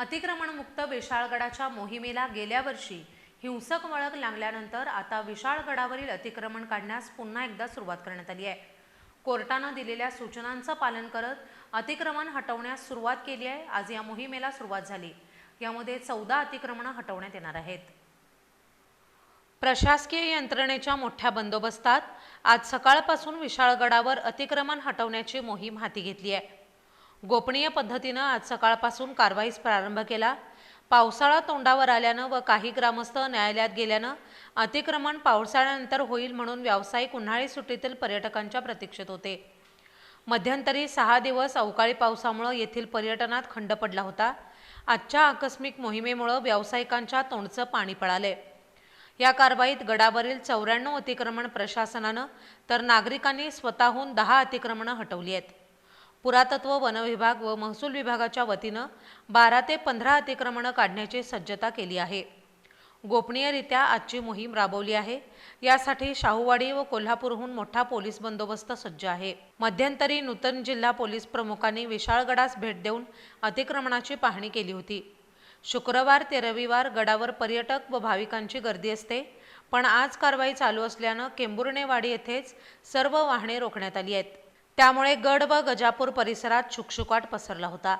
अतिक्रमणमुक्त विशाळगडाच्या मोहिमेला गेल्या वर्षी हिंसक वळख लागल्यानंतर आता विशाळगडावरील अतिक्रमण काढण्यास पुन्हा एकदा सुरुवात करण्यात आली आहे. कोर्टानं दिलेल्या सूचनांचं पालन करत अतिक्रमण हटवण्यास सुरुवात केली आहे. आज या मोहिमेला सुरुवात झाली. यामध्ये चौदा अतिक्रमणं हटवण्यात येणार आहेत. प्रशासकीय यंत्रणेच्या मोठ्या बंदोबस्तात आज सकाळपासून विशाळगडावर अतिक्रमण हटवण्याची मोहीम हाती घेतली आहे. गोपनीय पद्धतीनं आज सकाळपासून कारवाईस प्रारंभ केला. पावसाळा तोंडावर आल्यानं व काही ग्रामस्थ न्यायालयात गेल्यानं अतिक्रमण पावसाळ्यानंतर होईल म्हणून व्यावसायिक उन्हाळी सुट्टीतील पर्यटकांच्या प्रतीक्षेत होते. मध्यंतरी सहा दिवस अवकाळी पावसामुळं येथील पर्यटनात खंड पडला होता. आजच्या आकस्मिक मोहिमेमुळं व्यावसायिकांच्या तोंडचं पाणी पळाले या कारवाईत गडावरील चौऱ्याण्णव अतिक्रमण प्रशासनानं तर नागरिकांनी स्वतःहून दहा अतिक्रमणं हटवली आहेत. पुरातत्व वनविभाग व महसूल विभागाच्या वतीनं बारा ते पंधरा अतिक्रमणं काढण्याची सज्जता केली आहे. गोपनीयरित्या आजची मोहीम राबवली आहे. यासाठी शाहूवाडी व कोल्हापूरहून मोठा पोलीस बंदोबस्त सज्ज आहे. मध्यंतरी नूतन जिल्हा पोलीस प्रमुखांनी विशाळगडास भेट देऊन अतिक्रमणाची पाहणी केली होती. शुक्रवार ते रविवार गडावर पर्यटक व भाविकांची गर्दी असते पण आज कारवाई चालू असल्यानं केंबुर्णेवाडी येथेच सर्व वाहने रोखण्यात आली आहेत. त्यामुळे गड व गजापूर परिसरात शुकशुकाट पसरला होता.